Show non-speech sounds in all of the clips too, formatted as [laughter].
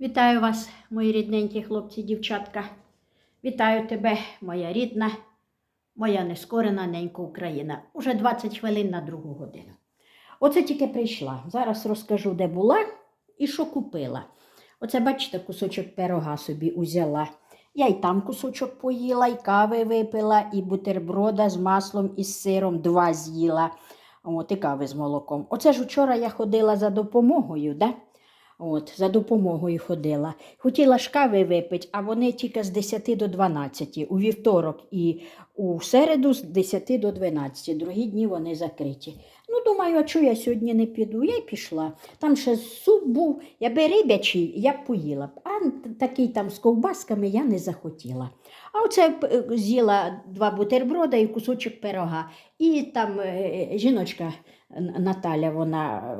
Вітаю вас, мої рідненькі хлопці, дівчатка. Вітаю тебе, моя рідна, моя нескорена ненька Україна. Уже 20 хвилин на другу годину. Оце тільки прийшла. Зараз розкажу, де була і що купила. Оце, бачите, кусочок пирога собі узяла. Я й там кусочок поїла, і кави випила, і бутерброда з маслом і з сиром два з'їла. От, і кави з молоком. Оце ж вчора я ходила за допомогою, да? От, за допомогою ходила. Хотіла ж кави випити, а вони тільки з 10 до 12, у вівторок і у середу з 10 до 12. Другі дні вони закриті. Ну, думаю, а чого я сьогодні не піду? Я й пішла. Там ще суп був, я би рибячий, я б поїла б. А такий там з ковбасками я не захотіла. А оце е, з'їла два бутерброда і кусочок пирога. І там е, жіночка Наталя, вона.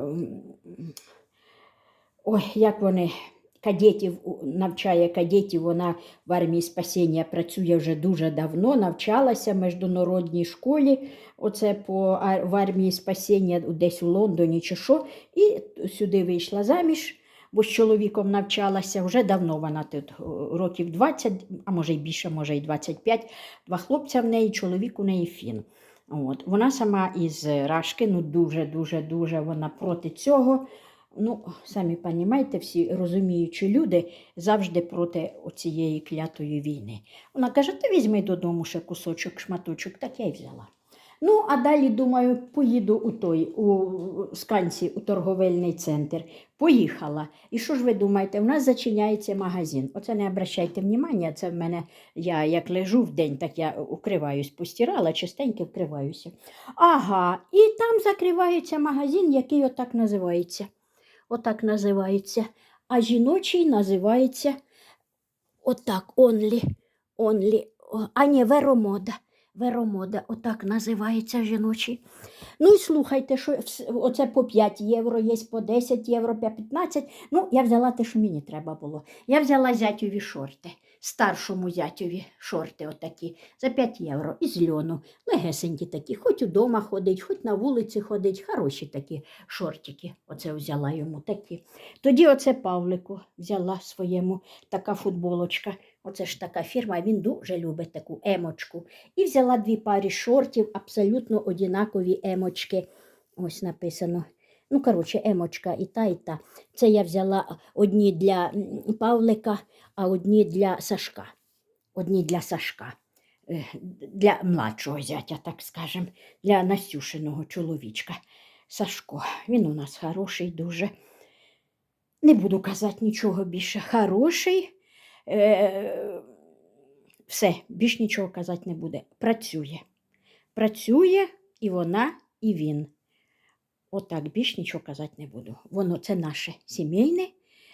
Ой, як вони кадетів навчає кадетів, вона в армії спасіння працює вже дуже давно, навчалася в міжнародній школі, оце по в армії спасіння десь у Лондоні чи що, і сюди вийшла заміж, бо з чоловіком навчалася вже давно вона тут років 20, а може й більше, може й 25. Два хлопця в неї, чоловік у неї фін. От. Вона сама із Рашки, ну дуже-дуже дуже вона проти цього. Ну, самі розумієте, всі розуміючі люди завжди проти цієї клятої війни. Вона каже: ти візьми додому ще кусочок, шматочок, так я й взяла. Ну, а далі, думаю, поїду у той, у Сканці, у торговельний центр. Поїхала. І що ж ви думаєте, у нас зачиняється магазин. Оце не обращайте внимання, це в мене, я як лежу в день, так я укриваюсь, постирала, частенько вкриваюся. Ага, і там закривається магазин, який отак називається отак називається. А жіночий називається отак, онлі, онлі, а ні, веромода. Веромода, отак називається жіночий. Ну і слухайте, що оце по 5 євро, є по 10 євро, по 15. Ну, я взяла те, що мені треба було. Я взяла зятьові шорти, старшому зятьові шорти отакі, за 5 євро із льону. Легесенькі такі, хоч удома ходить, хоч на вулиці ходить, хороші такі шортики. Оце взяла йому такі. Тоді оце Павлику взяла своєму така футболочка. Оце ж така фірма, він дуже любить таку емочку. І взяла дві пари шортів, абсолютно однакові емочки. Ось написано. Ну, коротше, емочка і та, і та. Це я взяла одні для Павлика, а одні для Сашка. Одні для Сашка. Е, Для младшого зятя, так скажем, для Настюшиного чоловічка. Сашко, він у нас хороший дуже. Не буду казати нічого більше. Хороший. Е, все, більш нічого казати не буде. Працює. Працює і вона, і він. Отак, більш нічого казати не буду. Воно це наше сімейне.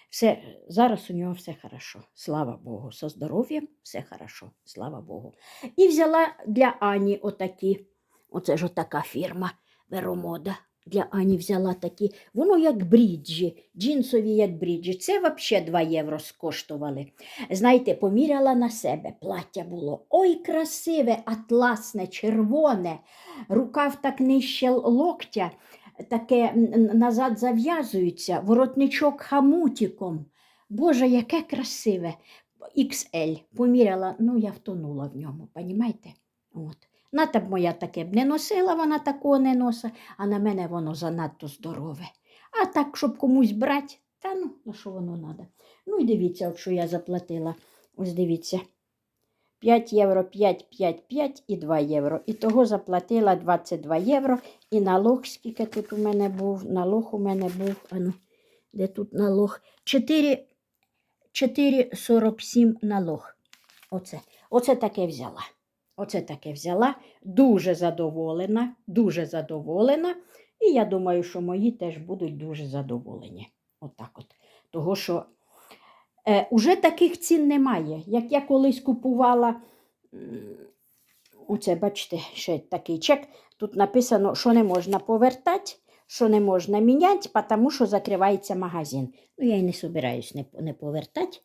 Все, зараз у нього все хорошо. Слава Богу. Со здоров'ям все хорошо. Слава Богу. І взяла для Ані отакі. Оце ж отака фірма Веромода. Для Ані взяла такі. Воно як бріджі, джинсові як бріджі. Це взагалі 2 євро скоштували. Знаєте, поміряла на себе. Плаття було. Ой, красиве, атласне, червоне, рукав так нижче локтя, таке назад зав'язується, воротничок хамутиком. Боже, яке красиве. XL. Поміряла, ну я втонула в ньому, понімаєте? От. Ната б моя таке б не носила, вона такого не носить, а на мене воно занадто здорове. А так, щоб комусь брати, та ну, на що воно треба. Ну і дивіться, от що я заплатила. Ось дивіться. 5 євро, 5, 5, 5 і 2 євро. І того заплатила 22 євро. І налог, скільки тут у мене був, налог у мене був, а ну, де тут налог? 4,47 налог. Оце. Оце таке взяла. Оце таке взяла. Дуже задоволена, дуже задоволена. І я думаю, що мої теж будуть дуже задоволені. Отак от. Того, що е, уже таких цін немає. Як я колись купувала, оце, бачите, ще такий чек. Тут написано, що не можна повертати, що не можна міняти, тому що закривається магазин. Ну, я й не собираюсь не, не повертати,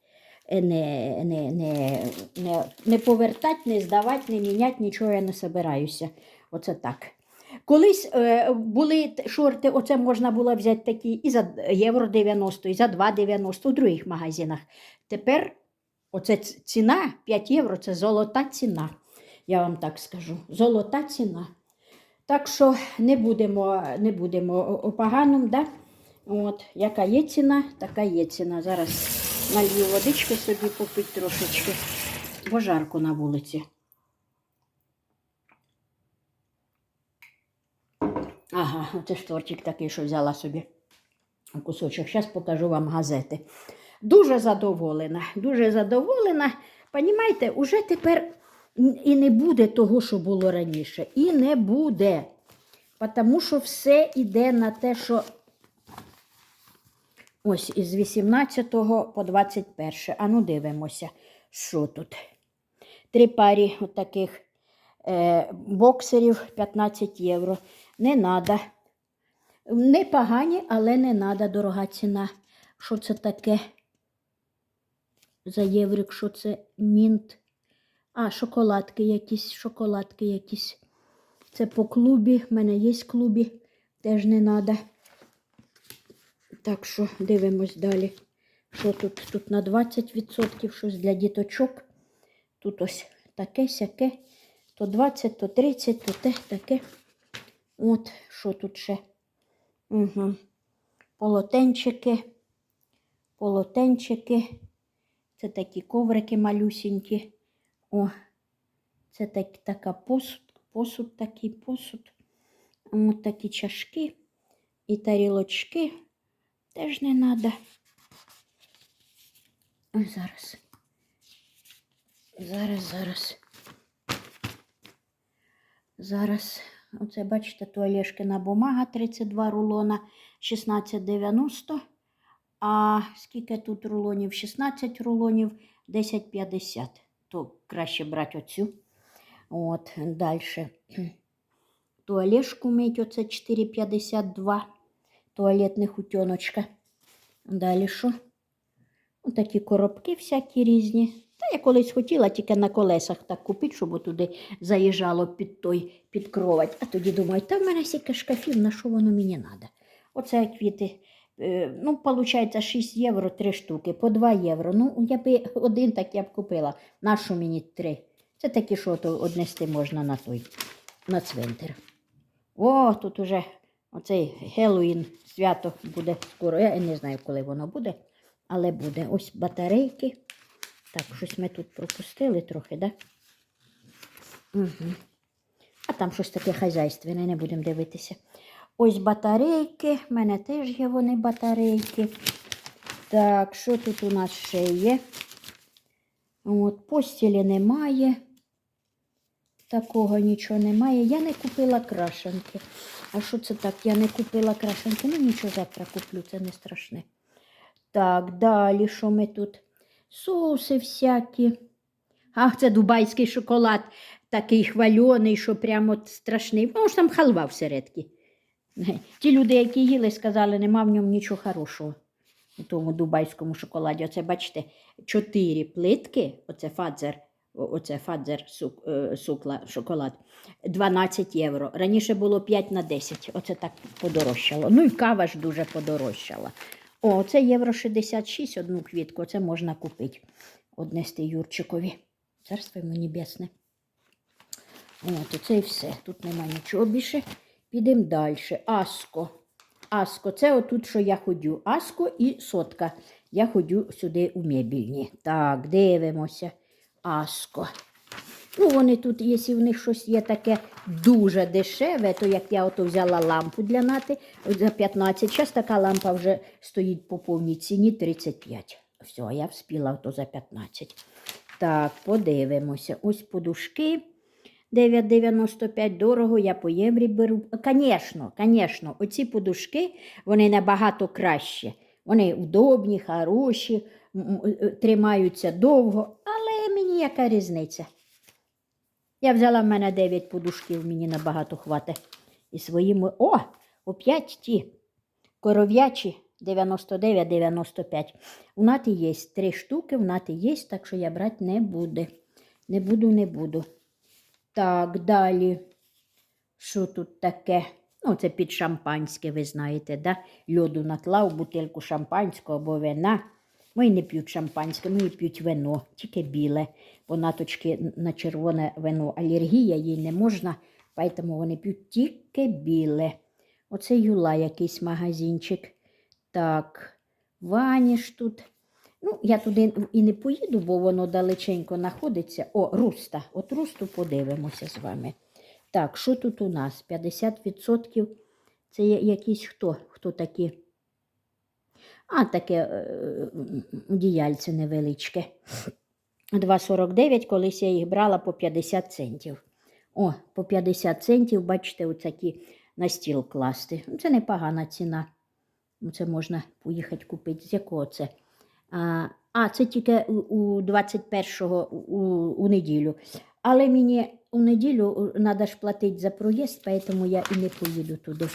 е, не, не, не, не, не повертати, не здавати, не міняти, нічого я не собираюся. Оце так. Колись е, були шорти, оце можна було взяти такі і за євро 90, і за 2,90 у других магазинах. Тепер оце ціна 5 євро це золота ціна. Я вам так скажу. Золота ціна. Так що не будемо, не будемо о да? От, яка є ціна, така є ціна. Зараз налью водички собі попить трошечки, бо жарко на вулиці. Ага, оце ж тортик такий, що взяла собі кусочок. Зараз покажу вам газети. Дуже задоволена, дуже задоволена. Понімаєте, уже тепер і не буде того, що було раніше. І не буде. Тому що все йде на те, що ось із 18 по 21. А ну дивимося, що тут. Три парі отаких е, боксерів 15 євро. Не треба. Непогані, але не треба дорога ціна. Що це таке? За єврик, що це мінт. А, шоколадки якісь, шоколадки якісь. Це по клубі. В мене є клубі, теж не треба. Так що дивимось далі. Що тут? Тут на 20% щось для діточок. Тут ось таке сяке. То 20, то 30, то те таке. От, що тут ще? Угу. Полотенчики. Полотенчики. Це такі коврики малюсінькі. О, це так, така посуд, посуд такий посуд. От такі чашки і тарілочки. Теж не треба. Ось зараз. Зараз, зараз. Зараз, оце бачите, туалешкина бумага 32 рулона, 16,90. А скільки тут рулонів? 16 рулонів, 10,50. То краще брати оцю. От, далі. [clears throat] Туалешку мить, оце 4,52. Туалетних утеночка. Далі що? Такі коробки всякі різні. Та я колись хотіла тільки на колесах так купити, щоб туди заїжджало під той під кровать. А тоді думаю, та в мене стільки шкафів, на що воно мені треба? Оце квіти. е, Ну, виходить, 6 євро 3 штуки, по 2 євро. Ну, я би один так я б купила. Нащо мені три? Це такі, що то однести можна на той, на цвинтар. О, тут уже оцей Хеллоуін свято буде скоро. Я не знаю, коли воно буде, але буде. Ось батарейки. Так, щось ми тут пропустили трохи, так? Да? Угу. А там щось таке хазяйственне, не будемо дивитися. Ось батарейки. В мене теж є вони батарейки. Так, що тут у нас ще є? От, постілі немає. Такого нічого немає. Я не купила крашенки. А що це так? Я не купила крашенки. Ну нічого завтра куплю, це не страшне. Так, далі що ми тут? Соуси всякі. Ах, це дубайський шоколад, такий хвальоний, що прямо страшний. Ж там халва всередки. [laughs] Ті люди, які їли, сказали, нема в ньому нічого хорошого. У тому дубайському шоколаді. Оце, бачите, чотири плитки, оце фадзер, оце фадзер сук, е, сукла, шоколад, 12 євро. Раніше було 5 на 10. Оце так подорожчало. Ну і кава ж дуже подорожчала. О, це євро 66, одну квітку, це можна купити. Однести Юрчикові. Царство йому небесне. От, оце і все. Тут нема нічого більше. Підемо далі. Аско. Аско, це отут, що я ходю. Аско і сотка. Я ходю сюди у мебільні. Так, дивимося. Аско. Ну, вони тут, якщо в них щось є таке дуже дешеве, то як я ото взяла лампу для нати за 15. Зараз така лампа вже стоїть по повній ціні 35. Все, я вспіла то за 15. Так, подивимося. Ось подушки. 9,95 дорого, я по єврі беру. Звісно, звісно, оці подушки вони набагато краще. Вони удобні, хороші, е, тримаються довго, але мені яка різниця? Я взяла в мене 9 подушків, мені набагато хватить. І своїми. О! Опять ті коров'ячі 99-95. У нати є три штуки, в нати є, так що я брати не буду. Не буду, не буду. Так, далі. Що тут таке? Ну, це під шампанське, ви знаєте, да? Льоду наклав бутилку шампанського або вина. Мої не п'ють шампанське, мої п'ють вино, тільки біле. Бо наточки на червоне вино алергія, їй не можна, тому вони п'ють тільки біле. Оце Юла якийсь магазинчик. Так, ваніш тут. Ну, я туди і не поїду, бо воно далеченько знаходиться. О, руста. От русту подивимося з вами. Так, що тут у нас? 50% це є якісь хто? Хто такі? А, таке е, діяльце невеличке. 2,49, колись я їх брала по 50 центів. О, по 50 центів, бачите, оцякі на стіл класти. Ну, Це непогана ціна. Ну, Це можна поїхати купити. З якого це? А, а це тільки у 21-го у, у неділю. Але мені у неділю треба ж платити за проїзд, тому я і не поїду туди.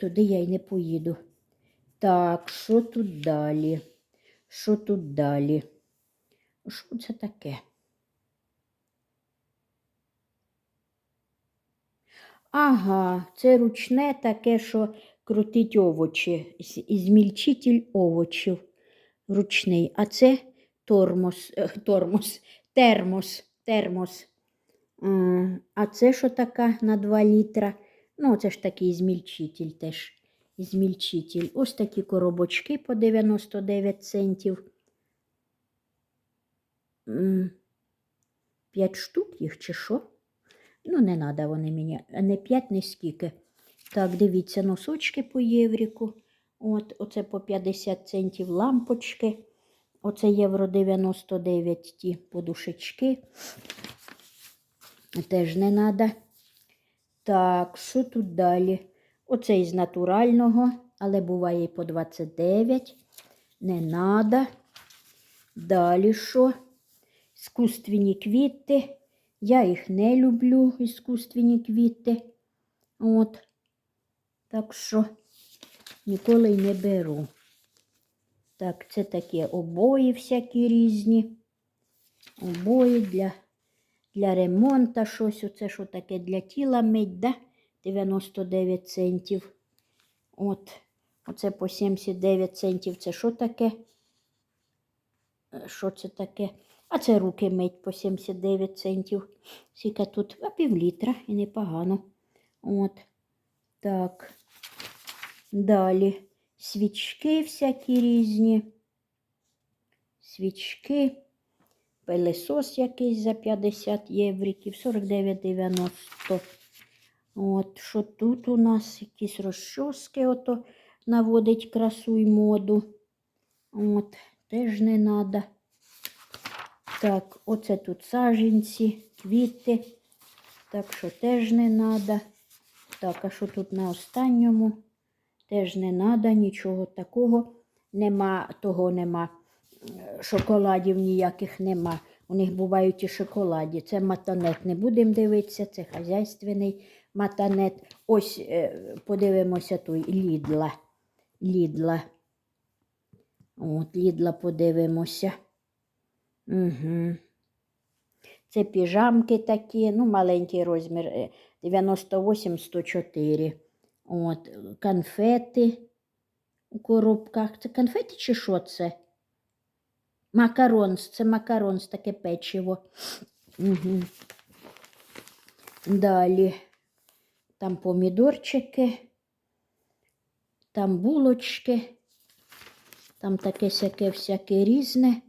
Туди я і не поїду. Так, що тут далі? Що тут далі? Що це таке? Ага, це ручне таке, що крутить овочі, змільчитель овочів ручний. А це тормоз, е, тормоз, термос, термос. А це що така на 2 літра? Ну, це ж такий змільчитель теж. Змільчитель. Ось такі коробочки по 99 центів. П'ять штук їх чи що? Ну, не треба вони мені. Не п'ять, не скільки. Так, дивіться, носочки по євріку. От, оце по 50 центів лампочки. Оце євро 99 ті подушечки. Теж не треба. Так, що тут далі? Оце із натурального, але буває і по 29. Не треба. Далі що? Іскусственні квіти. Я їх не люблю, іскусственні квіти. От. Так що ніколи й не беру. Так, це такі обої всякі різні. Обої для, для ремонту щось. Оце що таке для тіла мить, да? 99 центів. От. Оце по 79 центів. Це що таке? Е, Що це таке? А це руки мить по 79 центів. Скільки тут а пів і непогано. От. Так. Далі свічки всякі різні. Свічки. Пилесос якийсь за 50 євриків, 49,90. От, що тут у нас якісь розчоски ото наводить красу й моду. От, теж не треба. Так, оце тут саженці, квіти. Так що теж не треба. Так, а що тут на останньому? Теж не треба, нічого такого. Нема, того нема. Шоколадів ніяких нема. У них бувають і шоколаді. Це матанет. Не будемо дивитися, це хазяйственний матанет. Ось е, подивимося той Лідла. Лідла. От, Лідла подивимося. Угу. Це піжамки такі, ну, маленький розмір е, 98-104. От, конфети у коробках. Це конфети чи що це? Макаронс, це макаронс, таке печиво. Угу. Далі там помідорчики, там булочки, там таке сяке всяке різне.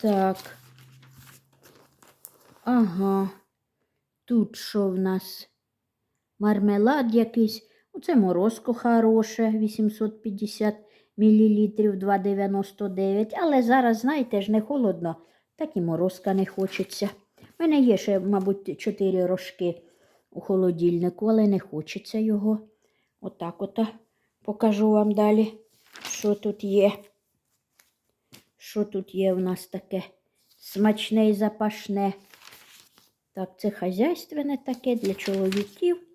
Так. Ага. Тут що в нас? Мармелад якийсь. Оце морозко хороше, 850 мл, 2,99. Але зараз, знаєте ж, не холодно, так і морозка не хочеться. У мене є ще, мабуть, 4 рожки у холодильнику, але не хочеться його. Отак ото покажу вам далі, що тут є. Що тут є у нас таке смачне і запашне. Так, це хазяйственне таке для чоловіків,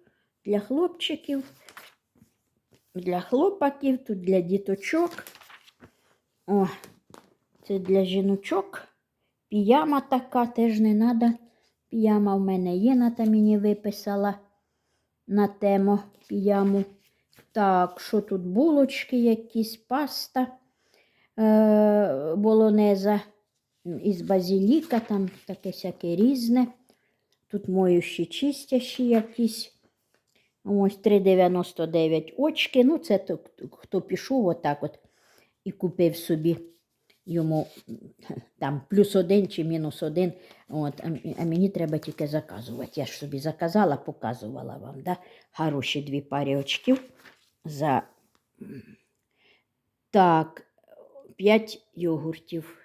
для хлопчиків, для хлопаків, тут для діточок. О, це для жіночок Піяма така теж не треба. Піяма в мене є, ната мені виписала на тему піяму. Так, що тут булочки, якісь паста е, болонеза із базиліка, там таке всяке різне. Тут моющі чистящі якісь. Ось 3,99 очки. Ну, це хто пішов отак от і купив собі йому там плюс один чи мінус один. От, а, мені треба тільки заказувати. Я ж собі заказала, показувала вам. Да? Хороші дві парі очків за так, 5 йогуртів.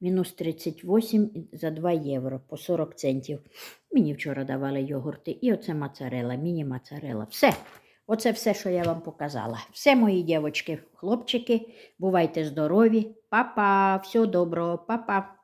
Мінус 38 за 2 євро по 40 центів. Мені вчора давали йогурти. І оце моцарела, міні-моцарела. Все. Оце все, що я вам показала. Все, мої дівчатки, хлопчики, бувайте здорові. Па-па, всього доброго, па-па.